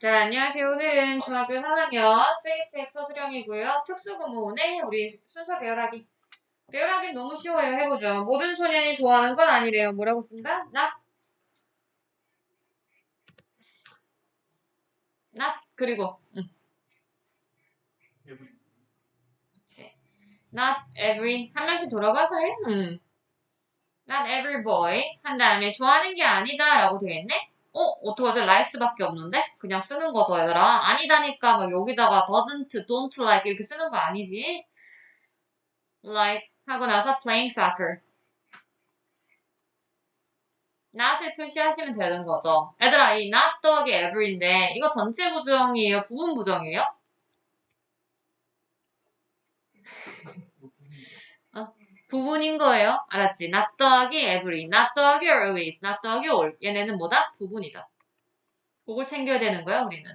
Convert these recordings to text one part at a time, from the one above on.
자, 안녕하세요. 오늘은 중학교 3학년 스위스책 서술형이고요. 특수구문에 우리 순서 배열하기. 배열하기 너무 쉬워요. 해보죠. 모든 소년이 좋아하는 건 아니래요. 뭐라고 쓴다? not. not. 그리고, 응. 그치. not every. 한 명씩 돌아가서 해. 응. not every boy. 한 다음에 좋아하는 게 아니다. 라고 되겠네? 어? 어떡하지? likes밖에 없는데? 그냥 쓰는 거죠, 얘들아. 아니다니까 막 여기다가 doesn't, don't like 이렇게 쓰는 거 아니지? like 하고 나서 playing soccer. not을 표시하시면 되는 거죠. 얘들아, 이 not 더하기 every인데 이거 전체 부정이에요? 부분 부정이에요? 부분인 거예요. 알았지? not 더하기 every, not 더하기 always, not 더하기 all. 얘네는 뭐다? 부분이다. 그걸 챙겨야 되는 거야, 우리는.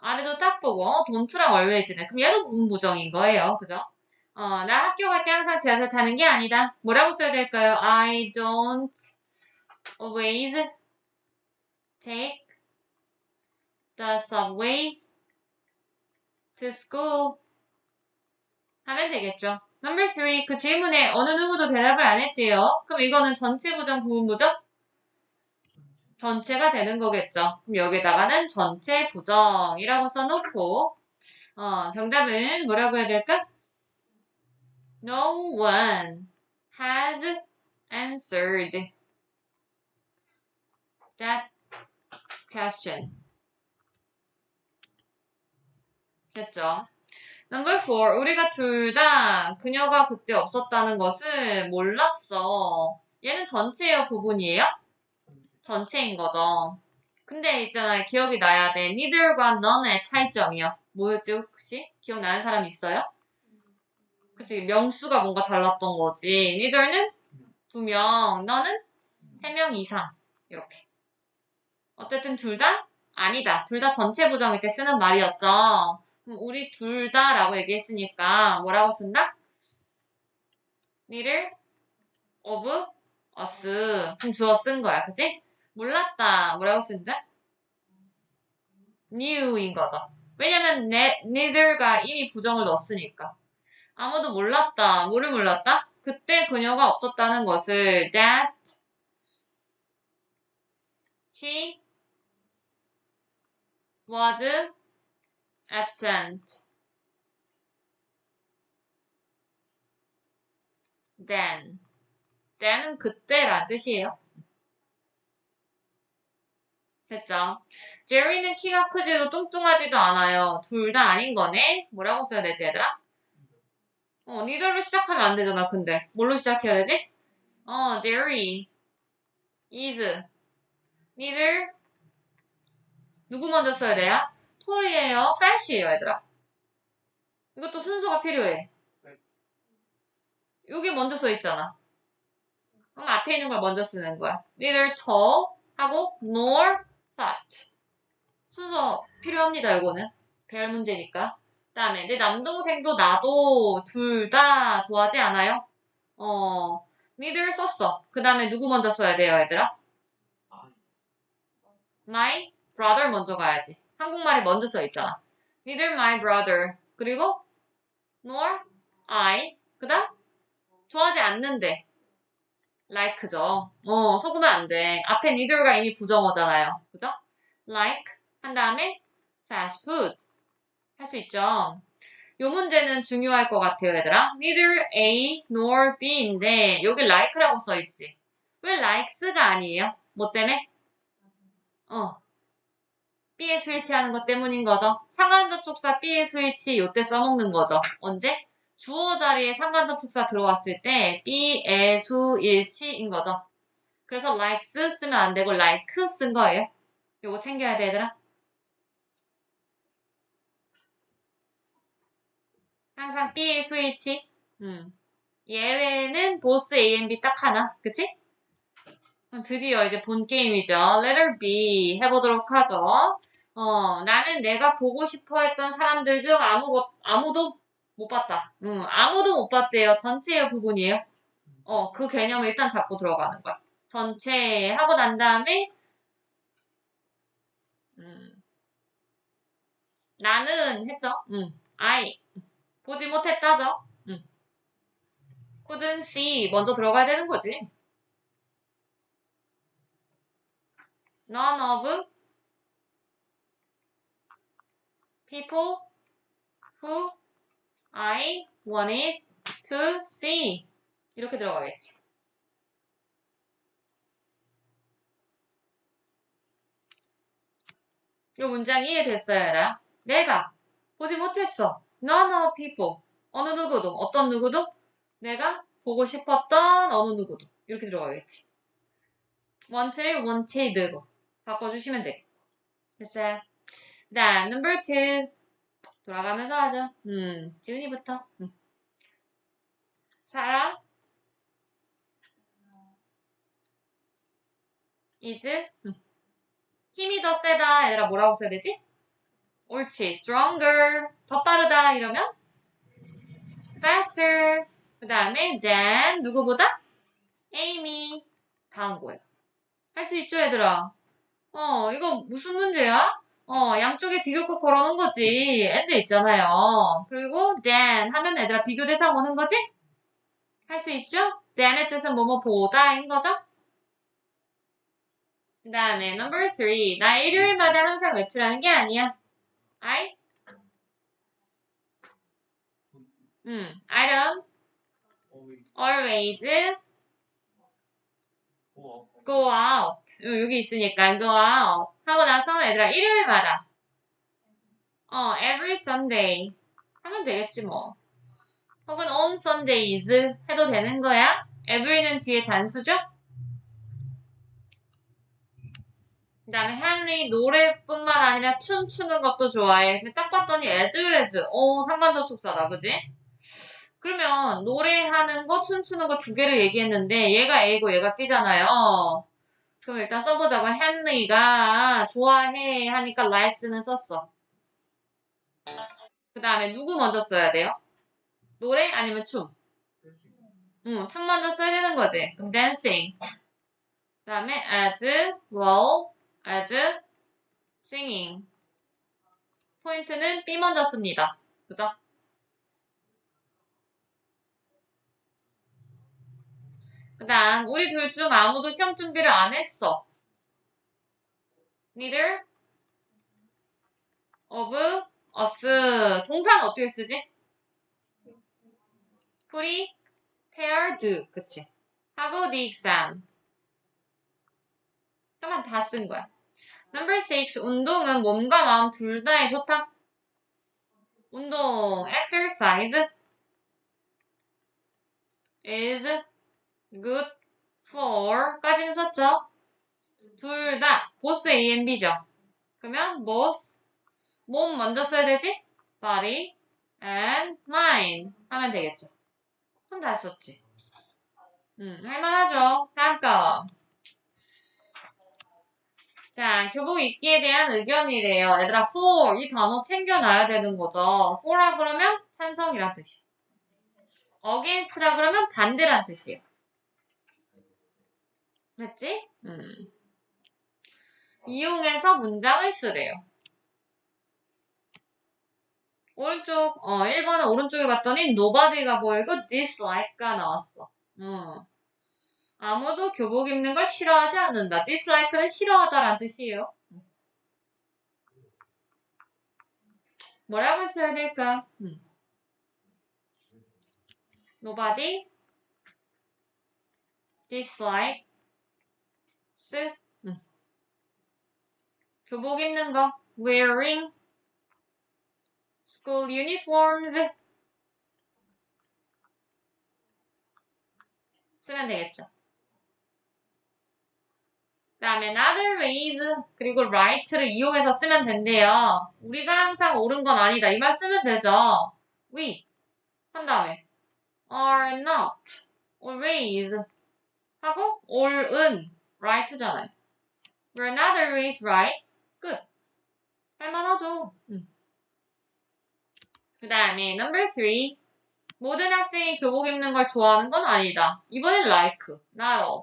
아래도 딱 보고 어, don't랑 always네. 그럼 얘도 부분 부정인 거예요. 그죠? 어, 나 학교 갈 때 항상 지하철 타는 게 아니다. 뭐라고 써야 될까요? I don't always take the subway to school 하면 되겠죠. Number three, 그 질문에 어느 누구도 대답을 안 했대요. 그럼 이거는 전체 부정, 부분 부정? 전체가 되는 거겠죠. 그럼 여기다가는 전체 부정이라고 써놓고 어, 정답은 뭐라고 해야 될까? No one has answered that question. 됐죠? Number four, 우리가 둘 다 그녀가 그때 없었다는 것을 몰랐어. 얘는 전체예요, 부분이에요? 전체인 거죠. 근데 있잖아요, 기억이 나야 돼. neither과 none의 차이점이요. 뭐였지, 혹시? 기억나는 사람 있어요? 그치, 명수가 뭔가 달랐던 거지. neither는 두 명, none은 세명 이상. 이렇게. 어쨌든 둘 다 아니다. 둘 다 전체 부정일 때 쓰는 말이었죠. 그럼 우리 둘 다 라고 얘기했으니까 뭐라고 쓴다? neither of us. 그럼 주어 쓴 거야. 그치? 몰랐다. 뭐라고 쓴다? new인 거죠. 왜냐면 ne, neither가 이미 부정을 넣었으니까. 아무도 몰랐다. 뭐를 몰랐다? 그때 그녀가 없었다는 것을 that he was absent. then. then은 그때란 뜻이에요. 됐죠? 제리는 키가 크지도 뚱뚱하지도 않아요. 둘 다 아닌 거네? 뭐라고 써야 되지, 얘들아? 어, 니들로 시작하면 안 되잖아, 근데. 뭘로 시작해야 되지? 어, 제리 is 니들 누구 먼저 써야 돼요? 톨이에요? fash이에요, 얘들아. 이것도 순서가 필요해. 여기 먼저 써 있잖아. 그럼 앞에 있는 걸 먼저 쓰는 거야. neither tall 하고 nor fat. 순서 필요합니다, 이거는. 배열 문제니까. 그 다음에 내 남동생도 나도 둘 다 좋아하지 않아요? 어, neither 썼어. 그 다음에 누구 먼저 써야 돼요, 얘들아? my brother 먼저 가야지. 한국말이 먼저 써 있잖아. neither my brother. 그리고 nor I. 그 다음 좋아하지 않는데 like죠. 어, 속으면 안 돼. 앞에 neither가 이미 부정어잖아요. 그죠? like 한 다음에 fast food 할 수 있죠. 요 문제는 중요할 것 같아요, 얘들아. neither A nor B인데 여기 like라고 써 있지. 왜 likes가 아니에요? 뭐 때문에? 어. B에 스위치하는 것 때문인 거죠. 상관접속사 B에 스위치 요때 써먹는 거죠. 언제? 주어 자리에 상관접속사 들어왔을 때 B의 수일치인 거죠. 그래서 likes 쓰면 안 되고 like 쓴 거예요. 요거 챙겨야 돼, 얘들아. 항상 B의 수일치. 음. 예외는 보스 A, and B 딱 하나. 그치? 그럼 드디어 이제 본 게임이죠. Letter B 해보도록 하죠. 어, 나는 내가 보고 싶어 했던 사람들 중 아무, 아무도 못 봤다. 음, 아무도 못 봤대요. 전체의 부분이에요. 어, 그 개념을 일단 잡고 들어가는 거야. 전체 하고 난 다음에 음, 나는 했죠. 음, I 보지 못했다죠. 음. couldn't see 먼저 들어가야 되는 거지. None of people who I wanted to see 이렇게 들어가겠지. 이 문장이 이해됐어요, 얘들아? 내가 보지 못했어. None of people. 어느 누구도, 어떤 누구도 내가 보고 싶었던 어느 누구도 이렇게 들어가겠지. want를 wanted로 바꿔주시면 되겠고. 됐어요? 그 다음, number two. 돌아가면서 하죠. 음, 지훈이부터. 음. 사람 is 음. 힘이 더 세다. 얘들아 뭐라고 써야 되지? 옳지. stronger. 더 빠르다. 이러면 faster. 그 다음에 than 누구보다? Amy. 다음 거예요. 할 수 있죠, 얘들아? 어, 이거 무슨 문제야? 어, 양쪽에 비교급 걸어놓은 거지. and 있잖아요. 그리고 than 하면 얘들아 비교 대상 오는 거지? 할 수 있죠? than의 뜻은 뭐뭐 보다인 거죠? 그 다음에 number three. 나 일요일마다 항상 외출하는 게 아니야. I? 음, I don't always go out. 어, 여기 있으니까 go out. 하고 나서 얘들아 일요일마다 어, every Sunday 하면 되겠지 뭐. 혹은 on Sundays 해도 되는 거야. every는 뒤에 단수죠? 그 다음에 헨리 노래뿐만 아니라 춤추는 것도 좋아해. 근데 딱 봤더니 as as. 오, 상관접속사다. 그지? 그러면 노래하는 거, 춤추는 거 두 개를 얘기했는데 얘가 A고 얘가 B잖아요. 그럼 일단 써보자고. 헨리가 좋아해 하니까 likes는 썼어. 그 다음에 누구 먼저 써야 돼요? 노래 아니면 춤? 응, 춤 먼저 써야 되는 거지. 그럼 dancing. 그 다음에 as well as singing. 포인트는 B 먼저 씁니다. 그죠? 그 다음, 우리 둘 중 아무도 시험 준비를 안 했어. Neither of us. 동사는 어떻게 쓰지? prepared. 그치? 하고 the exam. 그만 다 쓴 거야. Number six. 운동은 몸과 마음 둘 다에 좋다. 운동, exercise is good for 까지는 썼죠? 둘 다, both A and B죠? 그러면 both, 몸 먼저 써야 되지? body and mind 하면 되겠죠? 그럼 다 썼지. 음, 할만하죠? 다음 거. 자, 교복 입기에 대한 의견이래요. 얘들아, for 이 단어 챙겨놔야 되는 거죠. for라 그러면 찬성이란 뜻이에요. against라 그러면 반대란 뜻이에요. 맞지? 음. 이용해서 문장을 쓰래요. 오른쪽, 어, 1번은 오른쪽에 봤더니 nobody가 보이고 dislike가 나왔어. 음. 아무도 교복 입는 걸 싫어하지 않는다. dislike는 싫어하다란 뜻이에요. 뭐라고 써야 될까? 음. nobody dislike s 음. 교복 입는 거 wearing school uniforms 쓰면 되겠죠. 그 다음에 another ways 그리고 right를 이용해서 쓰면 된대요. 우리가 항상 옳은 건 아니다. 이 말 쓰면 되죠. we 한 다음에 are not always 하고 all은 right잖아요. We're another ways right. 끝. 할만하죠. 음. 그 다음에 number three. 모든 학생이 교복 입는 걸 좋아하는 건 아니다. 이번엔 like, not all.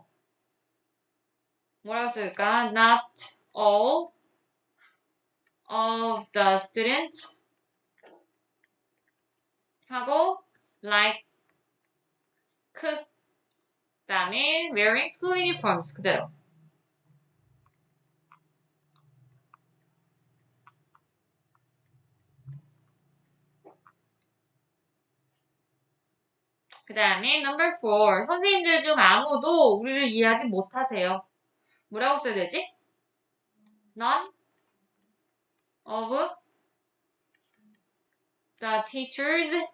뭐라고 쓸까? Not all of the students 하고 like 그 다음에 wearing school uniforms 그대로 그 다음에 number four 선생님들 중 아무도 우리를 이해하지 못하세요 뭐라고 써야 되지? None of the teachers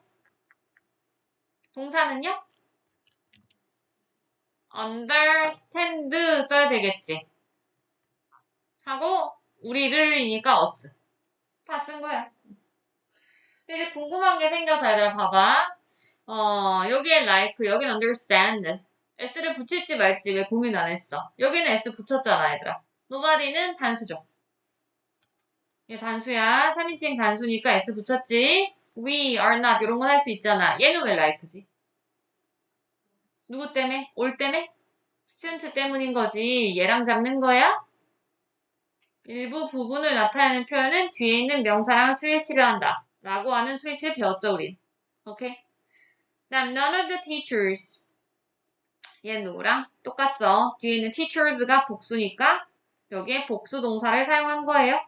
동사는요? Understand 써야 되겠지. 하고 우리를이니까 us. 다 쓴 거야. 근데 이제 궁금한 게 생겨서 얘들아 봐봐. 어, 여기에 like, 여긴 understand. s를 붙일지 말지 왜 고민 안 했어? 여기는 s 붙였잖아, 얘들아. nobody는 단수죠. 얘 단수야. 3인칭 단수니까 s 붙였지. we are not 이런 건 할 수 있잖아. 얘는 왜 like지? 누구 때문에? 올 때문에? 스튜던트 때문인 거지. 얘랑 잡는 거야? 일부 부분을 나타내는 표현은 뒤에 있는 명사랑 수일치를 한다. 라고 하는 수일치를 배웠죠, 우린. 오케이? 다음, none of the teachers. 얘 누구랑? 똑같죠? 뒤에 있는 teachers가 복수니까 여기에 복수 동사를 사용한 거예요.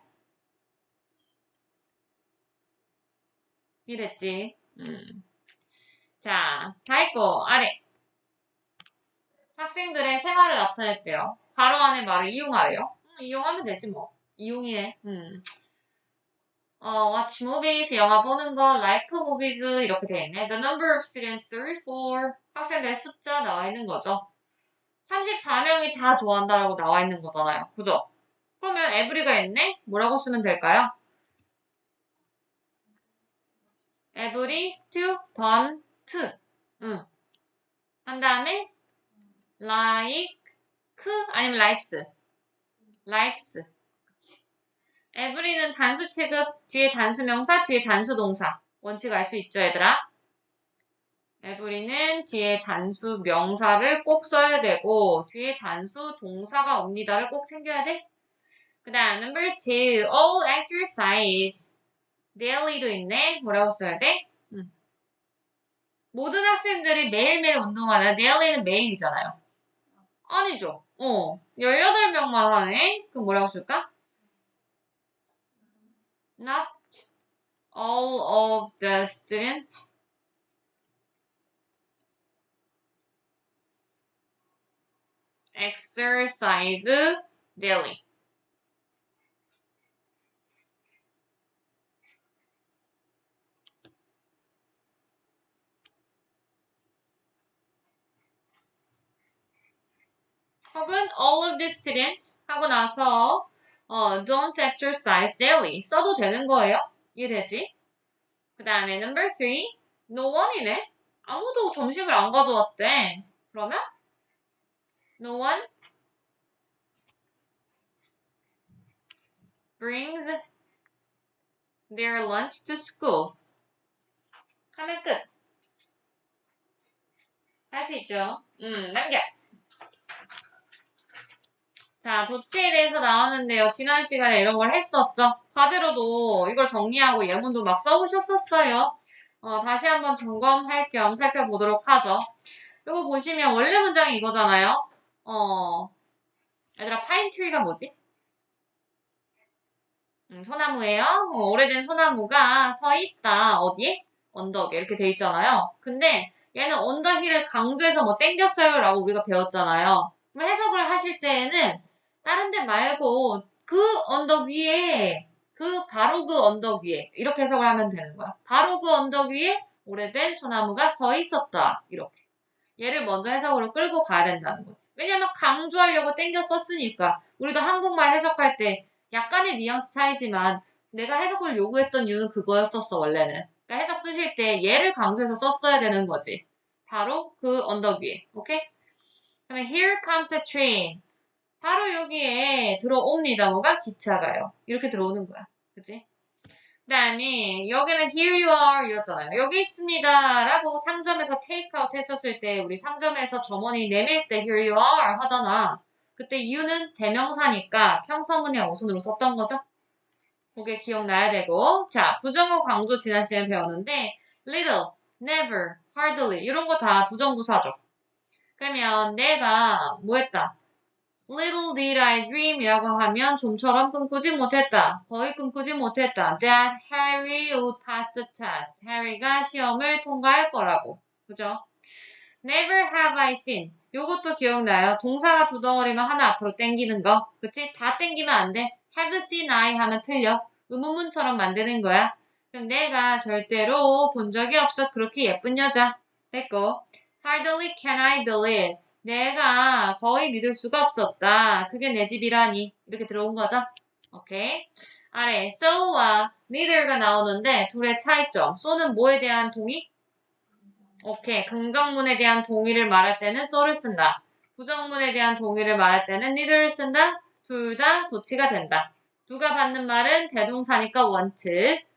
이랬지. 음. 자, 다 했고, 아래. 학생들의 생활을 나타냈대요. 바로 안에 말을 이용하래요. 음, 이용하면 되지 뭐. 이용이네. 음. 어, watch movies, 영화 보는 거, like movies 이렇게 돼 있네. The number of students 34. 학생들의 숫자 나와 있는 거죠. 34명이 다 좋아한다라고 나와 있는 거잖아요. 그죠? 그러면 every가 있네? 뭐라고 쓰면 될까요? every student. 응. 한 다음에 like 아니면 likes. likes. every는 단수 취급, 뒤에 단수 명사, 뒤에 단수 동사. 원칙 알 수 있죠, 얘들아? every는 뒤에 단수 명사를 꼭 써야 되고, 뒤에 단수 동사가 옵니다를 꼭 챙겨야 돼. 그 다음, number two, all exercise. daily도 있네. 뭐라고 써야 돼? 음. 모든 학생들이 매일매일 운동하는 daily는 매일이잖아요. 아니죠. 어. 18명만 하네? 그럼 뭐라고 쓸까? Not all of the students exercise daily. 혹은 all of the students 하고 나서 어, don't exercise daily 써도 되는 거예요. 이해되지? 그 다음에 number three, no one이네. 아무도 점심을 안 가져왔대. 그러면 no one brings their lunch to school. 하면 끝. 할 수 있죠? 음, 넘겨. 자, 조치에 대해서 나오는데요. 지난 시간에 이런 걸 했었죠. 과제로도 이걸 정리하고 예문도 막 써보셨었어요. 어, 다시 한번 점검할 겸 살펴보도록 하죠. 이거 보시면 원래 문장이 이거잖아요. 어, 얘들아, 파인트리가 뭐지? 음, 소나무예요. 어, 오래된 소나무가 서 있다. 어디에? 언덕에 이렇게 돼 있잖아요. 근데 얘는 언더힐을 강조해서 뭐 땡겼어요 라고 우리가 배웠잖아요. 그럼 해석을 하실 때에는 다른 데 말고 그 언덕 위에 그 바로 그 언덕 위에 이렇게 해석을 하면 되는 거야. 바로 그 언덕 위에 오래된 소나무가 서 있었다. 이렇게. 얘를 먼저 해석으로 끌고 가야 된다는 거지. 왜냐면 강조하려고 땡겨 썼으니까. 우리도 한국말 해석할 때 약간의 뉘앙스 차이지만 내가 해석을 요구했던 이유는 그거였었어, 원래는. 그러니까 해석 쓰실 때 얘를 강조해서 썼어야 되는 거지. 바로 그 언덕 위에. 오케이? 그러면 here comes the train. 바로 여기에 들어옵니다. 뭐가? 기차가요. 이렇게 들어오는 거야. 그치? 그 다음에 여기는 here you are 이었잖아요. 여기 있습니다. 라고 상점에서 테이크아웃 했었을 때 우리 상점에서 점원이 내밀 때 here you are 하잖아. 그때 you는 대명사니까 평서문의 어순으로 썼던 거죠. 그게 기억나야 되고 자 부정어 강조 지난 시간에 배웠는데 little, never, hardly 이런 거 다 부정부사죠. 그러면 내가 뭐 했다? Little did I dream 이라고 하면 좀처럼 꿈꾸지 못했다. 거의 꿈꾸지 못했다. That Harry would pass the test. Harry가 시험을 통과할 거라고. 그죠? Never have I seen. 요것도 기억나요? 동사가 두 덩어리만 하나 앞으로 땡기는 거. 그치? 다 땡기면 안 돼. have seen I 하면 틀려. 의문문처럼 만드는 거야. 그럼 내가 절대로 본 적이 없어. 그렇게 예쁜 여자. 됐고. Hardly can I believe. 내가 거의 믿을 수가 없었다. 그게 내 집이라니. 이렇게 들어온 거죠. 오케이. 아래 so와 neither가 나오는데 둘의 차이점. so는 뭐에 대한 동의? 오케이. 긍정문에 대한 동의를 말할 때는 so를 쓴다. 부정문에 대한 동의를 말할 때는 neither를 쓴다. 둘 다 도치가 된다. 누가 받는 말은 대동사니까 want.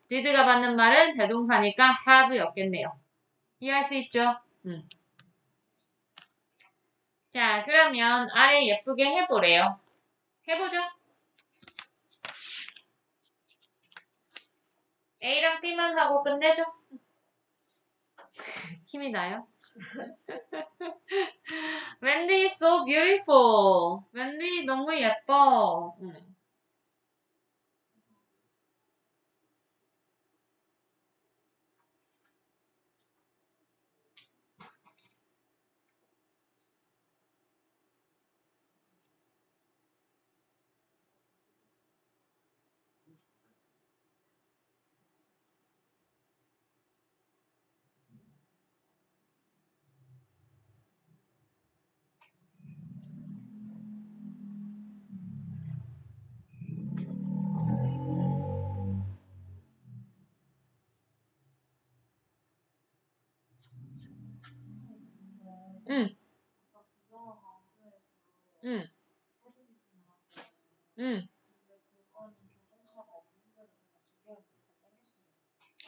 did가 받는 말은 대동사니까 have였겠네요. 이해할 수 있죠? 음. 자, 그러면 아래 예쁘게 해보래요. 해보죠. A랑 B만 하고 끝내죠. 힘이 나요? Wendy so beautiful. Wendy 너무 예뻐. 응.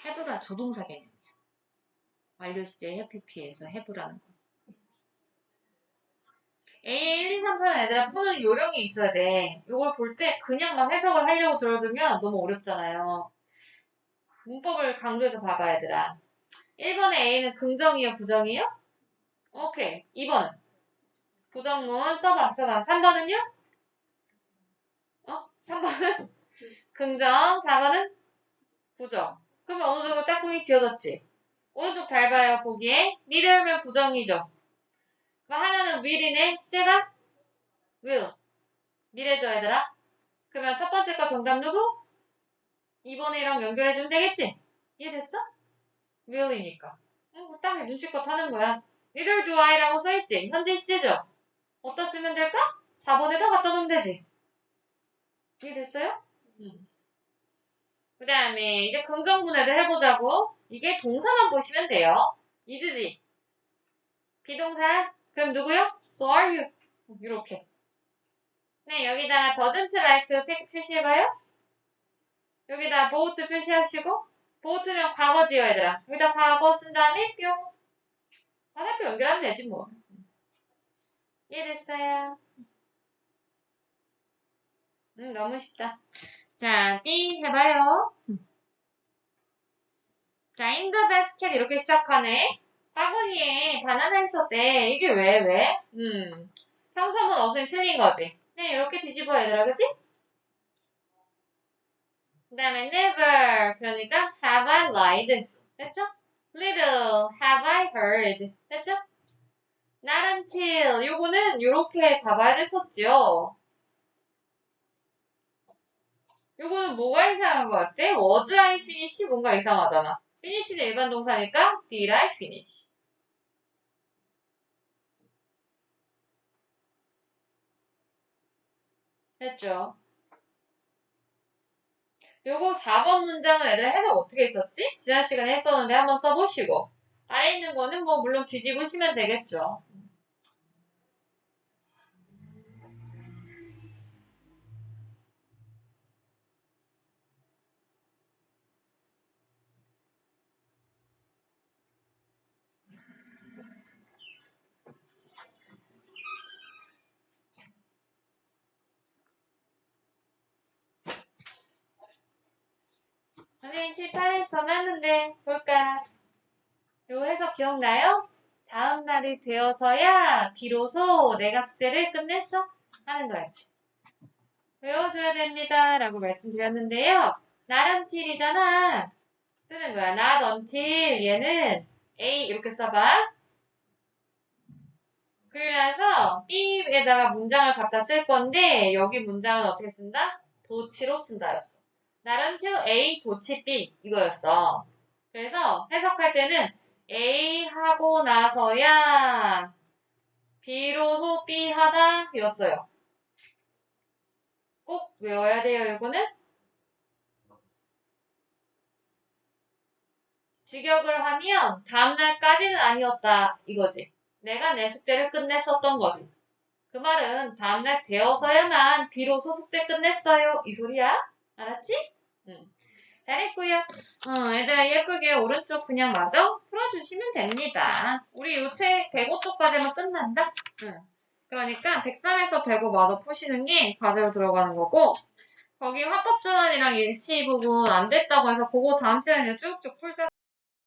Have가 조동사 개념이야. 완료 시제 해피피에서 have라는 거. A 1, 2, 3, 4는 애들아 푸는 요령이 있어야 돼. 이걸 볼 때 그냥 막 해석을 하려고 들어주면 너무 어렵잖아요. 문법을 강조해서 봐봐 얘들아. 1번의 A는 긍정이요 부정이요? 오케이. 2번은 부정문 써봐 써봐. 3번은요? 어? 3번은 긍정, 4번은 부정. 그러면 어느 정도 짝꿍이 지어졌지? 오른쪽 잘 봐요, 보기에. neither면 부정이죠. 그럼 하나는 will이네, 시제가? will. 미래죠, 얘들아? 그러면 첫 번째 거 정답 누구? 2번이랑 연결해주면 되겠지? 이해됐어? Will이니까. 응, 딱 눈치껏 하는 거야. neither do I라고 써있지? 현재 시제죠? 어디다 쓰면 될까? 4번에다 갖다 놓으면 되지. 이해됐어요? 응. 그 다음에 이제 긍정분해를 해보자고. 이게 동사만 보시면 돼요. 이즈지. 비동사. 그럼 누구요? So are you. 이렇게. 네, 여기다가 doesn't like 표시해봐요. 여기다 boat 표시하시고 boat면 과거지요, 얘들아. 여기다 과거 쓴 다음에 뿅. 화살표 연결하면 되지 뭐. 이해됐어요? 음, 너무 쉽다. 자, B 해봐요. 자, the basket 이렇게 시작하네. 바구니에 바나나 있었대. 이게 왜, 왜? 음, 평소문 어순이 틀린 거지. 네, 이렇게 뒤집어 얘들아, 그치? 그 다음에 never. 그러니까 have I lied. 됐죠? little have I heard. 됐죠? not until. 요거는 요렇게 잡아야 됐었죠. 요거는 뭐가 이상한 것 같아? was I finish? 뭔가 이상하잖아. finish는 일반 동사니까 did I finish? 됐죠? 요거 4번 문장은 애들 해석 어떻게 했었지? 지난 시간에 했었는데 한번 써보시고 아래 있는 거는 뭐 물론 뒤집으시면 되겠죠. 선생님 칠판에 써놨는데 볼까? 요 해석 기억나요? 다음 날이 되어서야 비로소 내가 숙제를 끝냈어 하는 거였지. 외워줘야 됩니다. 라고 말씀드렸는데요. not until이잖아. 쓰는 거야. not until 얘는 A 이렇게 써봐. 그러면서 B에다가 문장을 갖다 쓸 건데 여기 문장은 어떻게 쓴다? 도치로 쓴다였어. Not until A 도치 B 이거였어. 그래서 해석할 때는 A 하고 나서야 비로소 B 하다 였어요. 꼭 외워야 돼요, 이거는. 직역을 하면 다음날까지는 아니었다 이거지. 내가 내 숙제를 끝냈었던 거지. 그 말은 다음날 되어서야만 비로소 숙제 끝냈어요. 이 소리야. 알았지? 응. 잘했고요. 어, 얘들아 예쁘게 오른쪽 그냥 마저 풀어주시면 됩니다. 우리 요책 105쪽까지만 끝난다. 응. 그러니까 103에서 105 마저 푸시는 게 과제로 들어가는 거고 거기 화법 전환이랑 일치 부분 안 됐다고 해서 그거 다음 시간에 쭉쭉 풀자.